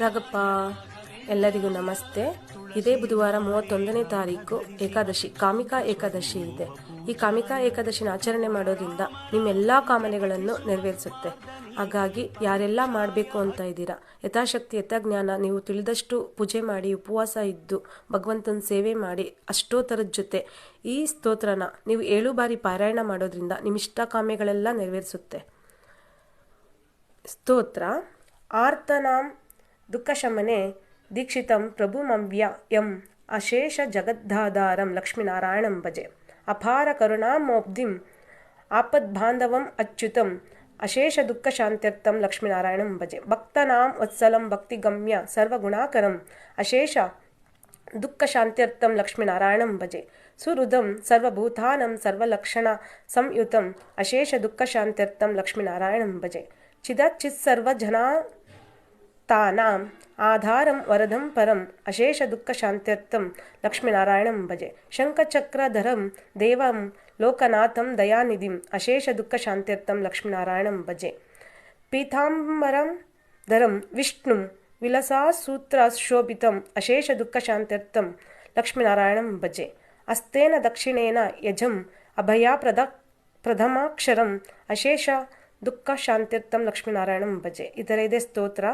ರಾಗಪ್ಪ ಎಲ್ಲರಿಗೂ ನಮಸ್ತೆ. ಇದೇ ಬುಧವಾರ ಮೂವತ್ತೊಂದನೇ ತಾರೀಕು ಏಕಾದಶಿ, ಕಾಮಿಕಾ ಏಕಾದಶಿ ಇದೆ. ಈ ಕಾಮಿಕಾ ಏಕಾದಶಿನ ಆಚರಣೆ ಮಾಡೋದ್ರಿಂದ ನಿಮ್ಮೆಲ್ಲ ಕಾಮನೆಗಳನ್ನು ನೆರವೇರಿಸುತ್ತೆ. ಹಾಗಾಗಿ ಯಾರೆಲ್ಲ ಮಾಡಬೇಕು ಅಂತ ಇದ್ದೀರಾ, ಯಥಾಶಕ್ತಿ, ಯಥಾಜ್ಞಾನ, ನೀವು ತಿಳಿದಷ್ಟು ಪೂಜೆ ಮಾಡಿ, ಉಪವಾಸ ಇದ್ದು, ಭಗವಂತನ ಸೇವೆ ಮಾಡಿ, ಅಷ್ಟೋತ್ತರದ ಜೊತೆ ಈ ಸ್ತೋತ್ರನ ನೀವು ಏಳು ಬಾರಿ ಪಾರಾಯಣ ಮಾಡೋದ್ರಿಂದ ನಿಮ್ಮ ಇಷ್ಟ ಕಾಮ್ಯಗಳೆಲ್ಲ ನೆರವೇರಿಸುತ್ತೆ. ಸ್ತೋತ್ರ, ಆರ್ತನಾಂ ದುಃಖಶಮನೆ ದೀಕ್ಷಿತಂ ಪ್ರಭುಮವ್ಯ ಯಂ ಅಶೇಷ ಜಗದ್ದಾಧಾರಂ ಲಕ್ಷ್ಮೀನಾರಾಯಣಂ ಭಜೆ ಅಪಾರ ಕರುಣಾಮೋಬ್ಧಿಂ ಆಪದ್ಬಾಂಧವಂ ಅಚ್ಯುತಂ ಅಶೇಷ ದುಃಖ ಶಾಂತ್ಯರ್ಥಂ ಲಕ್ಷ್ಮೀನಾರಾಯಣಂ ಭಜೆ ಭಕ್ತನಾಂ ವತ್ಸಲಂ ಭಕ್ತಿಗಮ್ಯ ಸರ್ವಗುಣಾಕರಂ ಅಶೇಷ ದುಃಖ ಶಾಂತ್ಯರ್ಥಂ ಲಕ್ಷ್ಮೀನಾರಾಯಣಂ ಭಜೆ ಸುಹೃದಂ ಸರ್ವಭೂತಾನಂ ಸರ್ವಲಕ್ಷಣ ಸಂಯುತಂ ಅಶೇಷ ದುಃಖ ಶಾಂತ್ಯರ್ಥಂ ಲಕ್ಷ್ಮೀನಾರಾಯಣಂ ಭಜೆ ಚಿದಚ್ಚಿತ್ ಸರ್ವಜನಾ ತಾನಾಂ ಆಧಾರಂ ವರದಂ ಪರಂ ಅಶೇಷ ದುಃಖ ಶಾಂತ್ಯರ್ಥಂ ಲಕ್ಷ್ಮೀನಾರಾಯಣಂ ಭಜೆ ಶಂಖಚಕ್ರಧರಂ ದೇವಂ ಲೋಕನಾಥಂ ದಯಾನಿಧಿಂ ಅಶೇಷ ದುಃಖ ಶಾಂತ್ಯರ್ಥಂ ಲಕ್ಷ್ಮೀನಾರಾಯಣಂ ಭಜೆ ಪೀತಾಂಬರಂ ಧರಂ ವಿಷ್ಣುಂ ವಿಲಸಾಸೂತ್ರಶೋಭಿತಂ ಅಶೇಷ ದುಃಖ ಶಾಂತ್ಯರ್ಥಂ ಲಕ್ಷ್ಮೀನಾರಾಯಣಂ ಭಜೆ ಅಸ್ತೇನ ದಕ್ಷಿಣೇನ ಯಜಂ ಅಭಯಾಪ್ರದ ಪ್ರಥಮಾಕ್ಷರಂ ಅಶೇಷ ದುಃಖ ಶಾಂತ್ಯರ್ಥಂ ಲಕ್ಷ್ಮೀನಾರಾಯಣಂ ಭಜೆ ಈ ಥರ ಇದೆ ಸ್ತೋತ್ರ